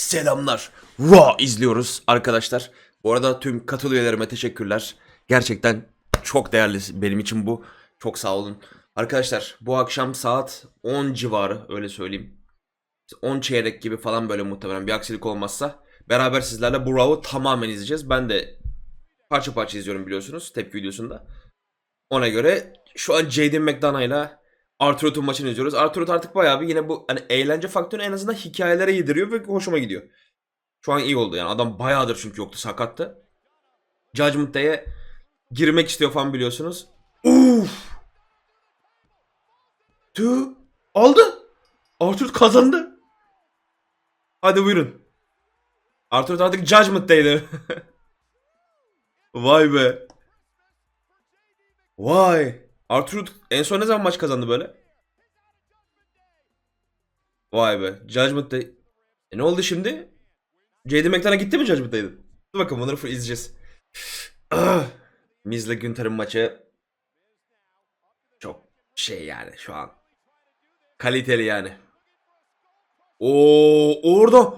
selamlar. Raw izliyoruz arkadaşlar. Bu arada tüm katıl üyelerime teşekkürler. Gerçekten çok değerli benim için bu. Çok sağ olun. Arkadaşlar bu akşam saat 10 civarı öyle söyleyeyim. 10 çeyrek gibi falan böyle muhtemelen bir aksilik olmazsa beraber sizlerle bu Raw'u tamamen izleyeceğiz. Ben de parça parça izliyorum biliyorsunuz tepki videosunda. Ona göre şu an Jaden McDonough ile Arthur'un maçını izliyoruz. Arthur artık bayağı bir yine bu hani eğlence faktörünü en azından hikayelere yediriyor ve hoşuma gidiyor. Şu an iyi oldu yani. Adam bayağıdır çünkü yoktu sakattı. Judgment Day'e girmek istiyor falan biliyorsunuz. Uf! Tüh! Aldı! Arthur kazandı. Hadi buyurun. Arthur artık Judgment Day'de. Vay be. Vay. Arthur en son ne zaman maç kazandı böyle? Vay be. Judgment Day. E ne oldu şimdi? J.D. McDonough gitti mi Judgment Day'de? Dur bakalım bunları full izleyeceğiz. Miz'le Günter'in maçı çok şey yani şu an. Kaliteli yani. Oo orada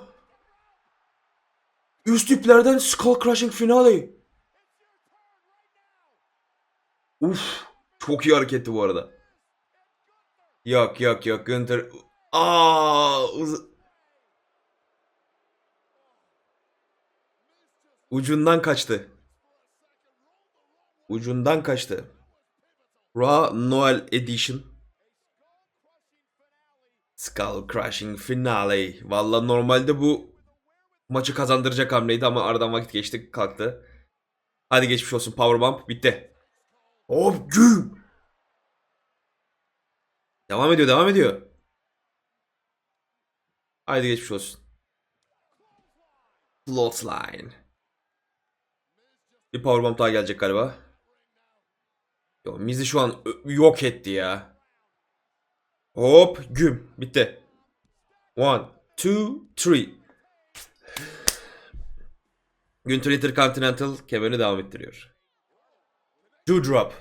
üst tiplerden Skull Crushing finale. Uf, çok iyi hareketti bu arada. Yok yok yok Günther. Aa, uz- Ucundan kaçtı. Ucundan kaçtı. Raw Noel Edition. Skull Crushing Finale. Valla normalde bu maçı kazandıracak hamleydi ama aradan vakit geçti kalktı. Hadi geçmiş olsun Powerbomb bitti. Hop güm. Devam ediyor devam ediyor. Haydi geçmiş olsun. Bloodline. Bir powerbomb daha gelecek galiba. Yo, Miz'i şu an yok etti ya. Hop güm. Bitti. One, two, three. Günter Intercontinental kemerini devam ettiriyor. Doudrop.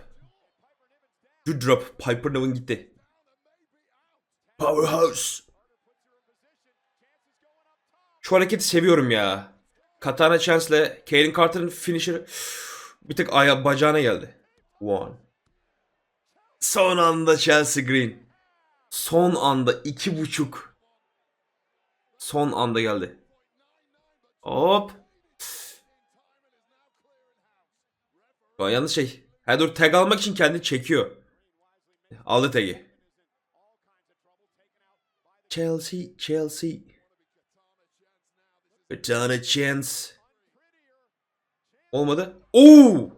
Doudrop. Piper Niven gitti. Powerhouse. Şu hareketi seviyorum ya. Katana Chance'le Kaden Carter'ın finisher'ı bir tık aya bacağına geldi. One. Son anda Chelsea Green. Son anda iki buçuk. Son anda geldi. Hop. Şu an yalnız şey. Ha dur tag almak için kendini çekiyor. Aldı tag'i. Chelsea, Chelsea. Katana chance. Olmadı. Oo!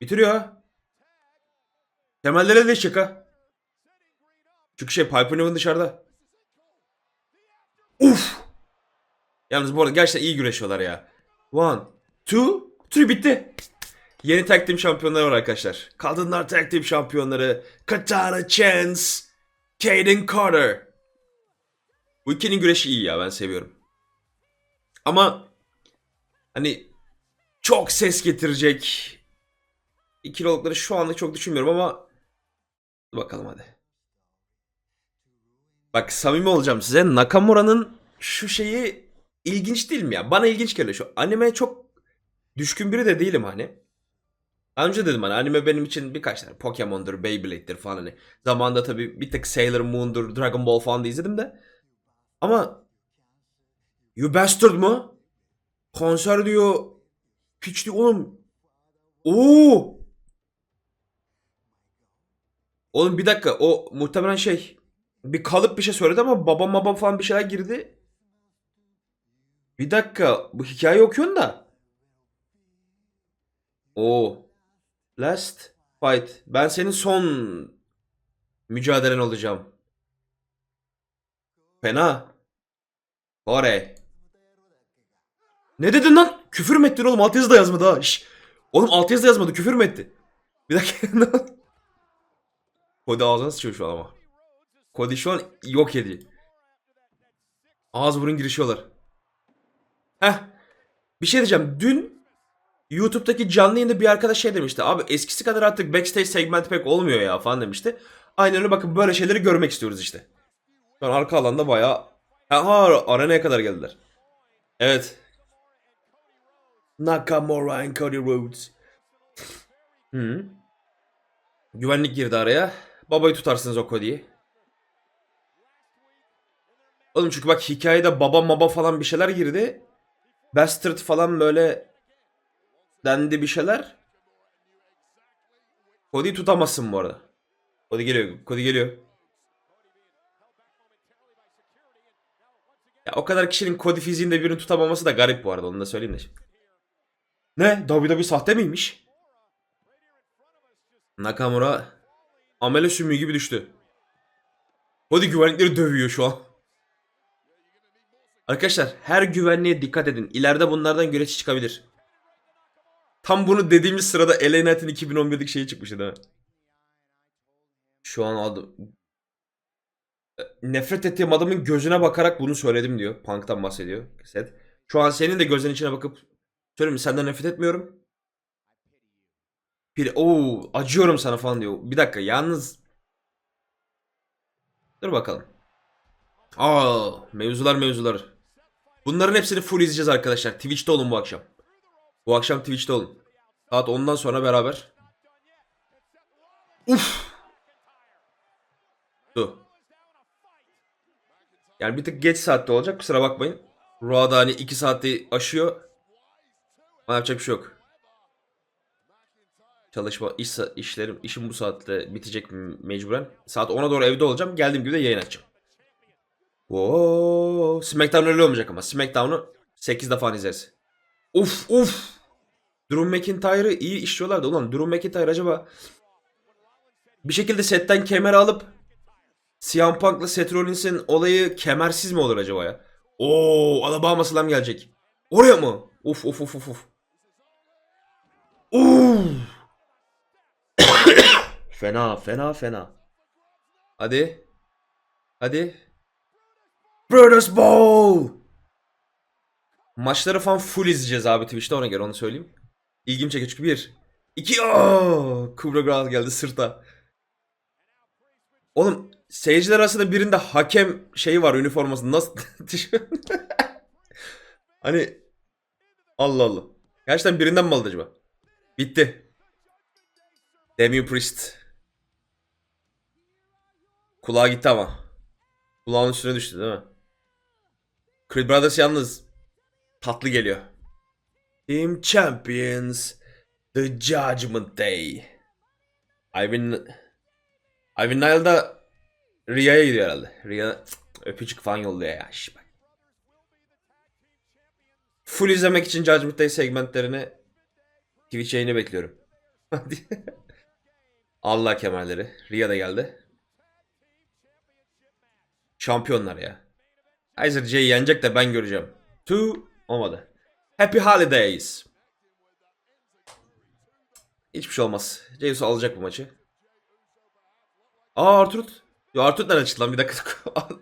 Bitiriyor ha. Temellere de şaka. Çünkü şey Piper Niven dışarıda. Uf! Yalnız bu arada gerçekten iyi güreşiyorlar ya. One, two, three bitti. Yeni tag team şampiyonları var arkadaşlar. Kadınlar tag team şampiyonları. Katana Chance. Kaden Carter. Bu ikinin güreşi iyi ya ben seviyorum. Ama hani çok ses getirecek ikili oldukları şu anda çok düşünmüyorum ama bakalım hadi. Bak samimi olacağım size. Nakamura'nın şu şeyi ilginç değil mi ya? Bana ilginç geliyor şu. Anime çok düşkün biri de değilim hani. Önce dedim hani anime benim için birkaç tane Pokemon'dur, Beyblade'dir falan hani. Zamanında tabii bir tek Sailor Moon'dur, Dragon Ball falan da izledim de. Ama You Bastard mı? Konser diyor. Piç oğlum. Oo! Oğlum bir dakika o muhtemelen şey bir kalıp bir şey söyledi ama babam babam falan bir şeyler girdi. Bir dakika bu hikaye okuyorsun da. Oo. Last fight. Ben senin son mücadelen olacağım. Fena. Kore. Ne dedin lan? Küfür mü ettin oğlum? Altyazı da yazmadı ha. Şş. Oğlum altyazı da yazmadı. Küfür mü etti? Bir dakika. Cody ağzına sıçıyor şu an ama. Cody şu an yok ediyor. Ağız burun girişiyorlar. Heh. Bir şey diyeceğim. Dün YouTube'daki canlı yayında bir arkadaş şey demişti. Abi eskisi kadar artık backstage segmenti pek olmuyor ya falan demişti. Aynen öyle bakın böyle şeyleri görmek istiyoruz işte. An arka alanda bayağı... Aha arenaya kadar geldiler. Evet. Nakamura and Cody Rhodes. Hı. Güvenlik girdi araya. Babayı tutarsınız o Cody'yi. Oğlum çünkü bak hikayede baba baba falan bir şeyler girdi. Bastard falan böyle dendi bir şeyler. Cody'yi tutamazsın bu arada. Cody geliyor. Cody geliyor. Ya o kadar kişinin Cody fiziğinde birini tutamaması da garip bu arada onu da söyleyeyim de şimdi. Ne? WWE sahte miymiş? Nakamura amele sümüğü gibi düştü. Cody güvenlikleri dövüyor şu an. Arkadaşlar her güvenliğe dikkat edin. İleride bunlardan güreş çıkabilir. Tam bunu dediğimiz sırada LA Knight'ın 2011'deki şeyi çıkmıştı değil mi? Şu an adı... Nefret ettiğim adamın gözüne bakarak bunu söyledim diyor. Punk'tan bahsediyor. Seth. Şu an senin de gözün içine bakıp söyleyeyim senden nefret etmiyorum. Bir o acıyorum sana falan diyor. Bir dakika yalnız Dur bakalım. Aa mevzular mevzular. Bunların hepsini full izleyeceğiz arkadaşlar. Twitch'te olun bu akşam. Bu akşam Twitch'te olun. Saat 10'dan sonra beraber. Uf. Dur. Yani bir tık geç saatte olacak kusura bakmayın. Raw'da hani 2 saatte aşıyor. Ama yapacak bir şey yok. Çalışma, iş, işlerim, işim bu saatte bitecek mecburen. Saat 10'a doğru evde olacağım. Geldiğim gibi de yayın açacağım. Oo, Smackdown öyle olmayacak ama. Smackdown'u 8 defa izleriz. Uf uf. Drew McIntyre'ı iyi işliyorlardı. Ulan Drew McIntyre acaba bir şekilde setten kemeri alıp CM Punk'la Seth Rollins'in olayı kemersiz mi olur acaba ya? Oo, Alabama Slam gelecek. Oraya mı? Uf uf uf uf uf. Uf. fena fena fena. Hadi. Hadi. Brothers Ball. Maçları falan full izleyeceğiz abi Twitch'te ona göre onu söyleyeyim. İlgim çekici çünkü bir. İki. Aa, Kubra Grant geldi sırta. Oğlum seyirciler arasında birinde hakem şeyi var üniforması. Nasıl? hani Allah Allah. Gerçekten birinden mi aldı acaba? Bitti. Damien Priest. Kulağa gitti ama. Kulağın üstüne düştü değil mi? Creed Brothers yalnız tatlı geliyor. Team Champions The Judgment Day. Ivan Ivan Nile da Ria'ya gidiyor herhalde. Cık, öpücük falan yolluyor ya. Şş, bak. Full izlemek için Judgment Day segmentlerini Twitch yayını bekliyorum. Allah kemerleri. Ria da geldi. Şampiyonlar ya. Kaiser J'yi yenecek de ben göreceğim. Two olmadı. Happy Holidays. Hiçbir şey olmaz. Zeus alacak bu maçı. Aa Arturt. Ya nereden çıktı lan bir dakika.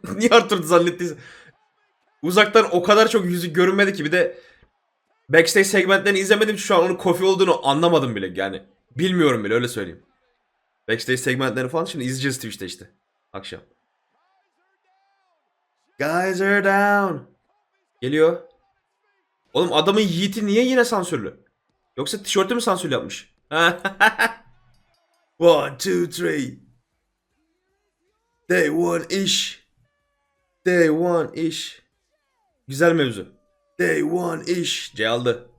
Niye Arturt zannettiyse. Uzaktan o kadar çok yüzü görünmedi ki bir de backstage segmentlerini izlemedim şu an onun Kofi olduğunu anlamadım bile yani. Bilmiyorum bile öyle söyleyeyim. Backstage segmentlerini falan şimdi izleyeceğiz Twitch'te işte. Akşam. Guys are down. Geliyor. Oğlum adamın Yiğit'i niye yine sansürlü? Yoksa tişörtü mü sansür yapmış? one, two, three. Day one ish. Day one ish. Güzel mevzu. Day one ish. C aldı.